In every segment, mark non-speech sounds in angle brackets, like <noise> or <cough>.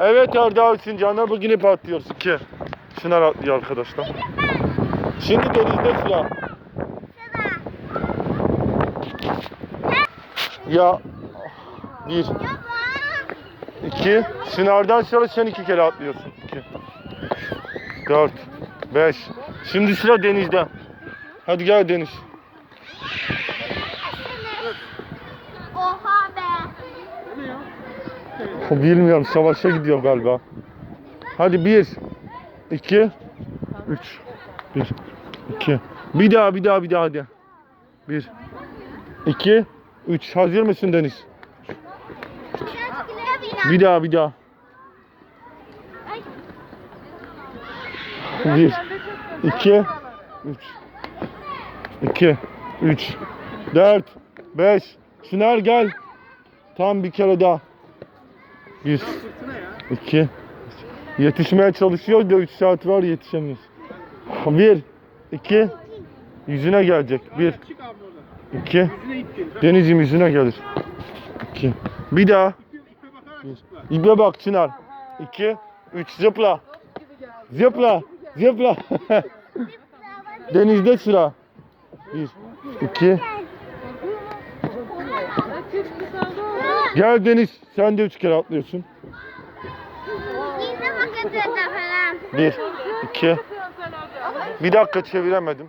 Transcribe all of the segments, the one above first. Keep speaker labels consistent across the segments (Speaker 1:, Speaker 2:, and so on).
Speaker 1: Evet Arda Sincanlar bugün ip atlıyoruz. İki. Şınar atlıyor arkadaşlar. Şimdi denizde sıra. Ya bir, iki. Şınardan sonra sen iki kere atlıyorsun. İki, dört, beş. Şimdi sıra denizde. Hadi gel Deniz. <laughs> Bilmiyorum savaşa gidiyor galiba. Hadi bir, iki, üç, bir, iki. Bir daha bir daha bir daha hadi. Bir, iki, üç. Hazır mısın Deniz? Bir daha bir daha. Bir, iki, üç. İki, üç, dört, beş. Çınar gel. Tam bir kere daha. Bir, iki. Yetişmeye çalışıyor da 3 saat var yetişemiyoruz. Bir, iki. Yüzüne gelecek. Bir,
Speaker 2: Çık abi oradan.
Speaker 1: iki.
Speaker 2: Yüzüne ip gelir.
Speaker 1: Denizim yüzüne gelir. İki. Bir daha. Bir. İpe bak Çınar. İki, üç. Zıpla. Zıpla. Zıpla. <laughs> Denizde sıra. Bir, iki. Gel Deniz. Sen de üç kere atlıyorsun. Bir, iki. Bir dakika çeviremedim.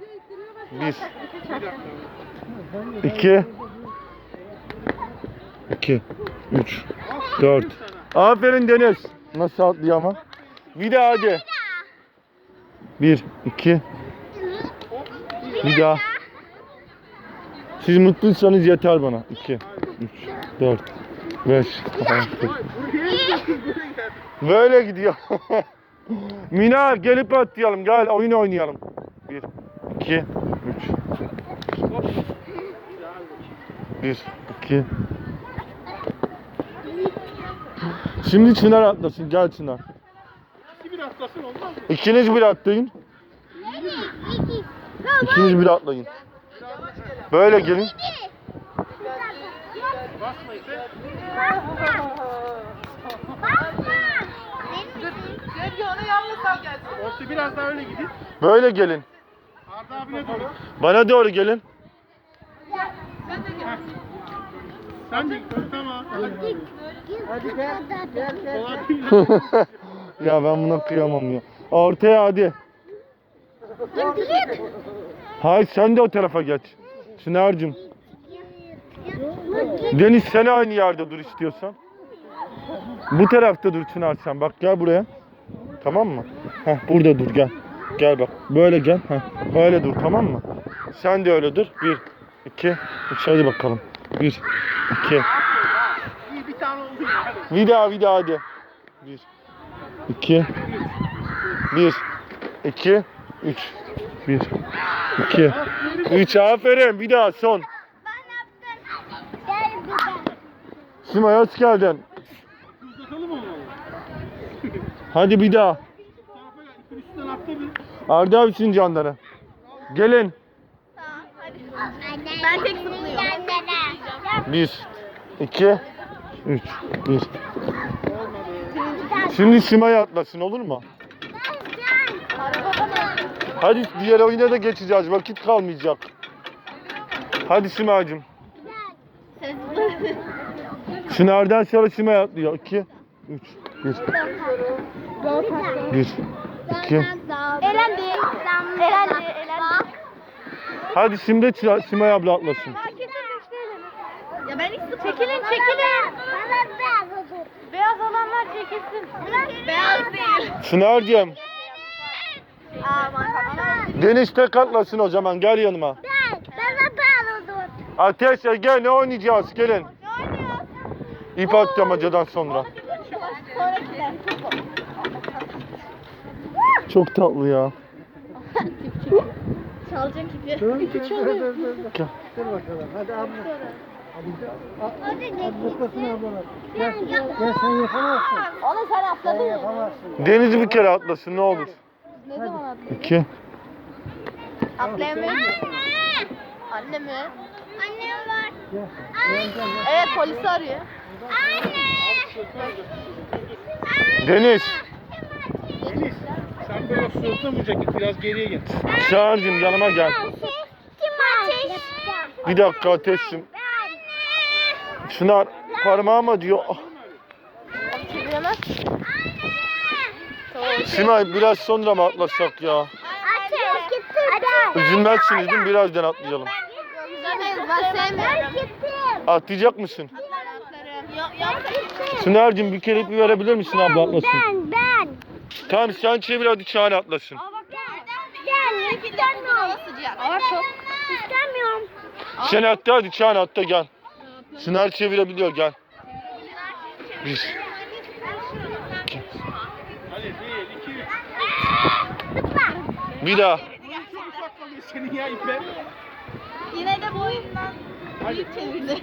Speaker 1: Bir. iki, iki, üç, dört. Aferin Deniz. Nasıl atlıyor ama? Bir daha hadi. Bir, iki. Bir daha. Siz mutluysanız yeter bana. İki, üç, dört, beş. Böyle gidiyor. <laughs> Mina gelip atlayalım. Gel oyun oynayalım. Bir, iki, üç. Bir, iki. Şimdi Çınar atlasın. Gel Çınar.
Speaker 2: İki bir atlasın olmaz mı?
Speaker 1: İkiniz bir atlayın. İkiniz bir atlayın. Böyle gelin.
Speaker 2: Basma ipe.
Speaker 3: Sevgi onu yalnız sal gelsin.
Speaker 2: Orta biraz daha öyle gidin.
Speaker 1: Böyle gelin.
Speaker 2: Arda abine doğru.
Speaker 1: Bana doğru gelin.
Speaker 2: Sen de git. Tamam.
Speaker 4: Hadi gel.
Speaker 2: Kolay <laughs> değil.
Speaker 1: ya ben buna kıyamam ya. Ortaya hadi. Hayır sen de o tarafa geç. Çınar'cığım. Deniz sen aynı yerde dur istiyorsan. Bu tarafta dur Çınar sen. Bak gel buraya. Tamam mı? Heh, burada dur gel. Gel bak. Böyle gel. Heh, böyle dur tamam mı? Sen de öyle dur. Bir, iki, üç. Hadi bakalım. Bir, iki.
Speaker 2: Bir tane oldu.
Speaker 1: Bir daha bir daha hadi. Bir, iki, bir, iki, üç. Bir, iki, üç. Aferin. Bir daha son.
Speaker 4: Gel bir daha.
Speaker 1: Simay hoş geldin.
Speaker 2: Uzatalım onu.
Speaker 1: Hadi bir daha. Arda için canları. Gelin.
Speaker 4: Ben tek zıplıyorum.
Speaker 1: Bir, iki, üç. Bir. Şimdi Simay atlasın olur mu? Hadi diğer oyuna da geçeceğiz. Vakit kalmayacak. Hadi Simay'cığım. Çınar'dan sonra Simay atlıyor. İki, üç, bir. Bir, iki.
Speaker 4: Elendi. Elendi. Elendi.
Speaker 1: Hadi şimdi Simay abla atlasın.
Speaker 3: Ya ben ilk çekilin çekilin. Beyaz olanlar çekilsin.
Speaker 4: Beyaz değil.
Speaker 1: Çınar'cığım.
Speaker 4: Aman
Speaker 1: Deniz tek atlasın o zaman. Gel yanıma. Ateş gel ne oynayacağız? Gelin. İp atlamacadan sonra.
Speaker 4: Sonrakiler.
Speaker 1: Çok tatlı ya.
Speaker 4: Çalacak ipi.
Speaker 1: Gel.
Speaker 4: Gel sen yapamazsın. Onu sen atladın mı?
Speaker 1: Deniz bir kere atlasın ne olur.
Speaker 4: Ne zaman atladın?
Speaker 1: İki.
Speaker 4: Atlayamıyorum. Anne.
Speaker 3: Anne mi?
Speaker 4: Annem var.
Speaker 3: Evet polisi arıyor.
Speaker 4: Anne.
Speaker 1: Deniz.
Speaker 2: Deniz sen böyle git biraz geriye git.
Speaker 1: Çağır'cığım yanıma gel.
Speaker 4: Kim ateş?
Speaker 1: Bir dakika ateşim. Çınar parmağıma diyor. Ah.
Speaker 3: Çeviremez.
Speaker 1: Simay biraz sonra mı atlasak ya? Üzülmezsiniz değil mi? Birazdan atlayalım.
Speaker 3: Ben sevmiyorum.
Speaker 1: Atlayacak mısın?
Speaker 3: Ya, ya.
Speaker 1: Çınar'cığım bir kere ipi verebilir misin abla atlasın?
Speaker 4: Ben ben.
Speaker 1: Tamam sen çevir hadi Çağrı atlasın.
Speaker 4: Ben istemiyorum.
Speaker 3: Ağır top.
Speaker 4: İstemiyorum.
Speaker 1: Sen atla hadi Çağrı atla gel. Çınar çevirebiliyor gel. Bir.
Speaker 2: Hadi bir.
Speaker 1: Bir daha.
Speaker 2: Çok senin ya ipe.
Speaker 3: Yine de boyundan büyük çevirdi. <laughs>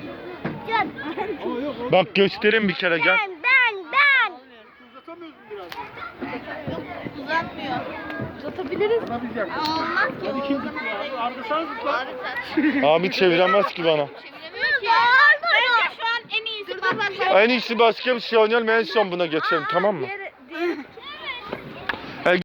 Speaker 2: Yok o
Speaker 1: Bak göstereyim bir kere gel.
Speaker 4: Ben ben ben.
Speaker 2: uzatamıyorsun biraz.
Speaker 3: Uzatmıyor. Uzatabiliriz. Olmaz ki.
Speaker 2: Hadi kim abi? Arda sen zıpla.
Speaker 3: Abi
Speaker 1: çeviremez ki bana.
Speaker 3: Çeviremiyor ki. Bence şu an en iyisi.
Speaker 1: En iyisi başka bir şey oynayalım en son buna geçelim tamam mı?
Speaker 3: Yere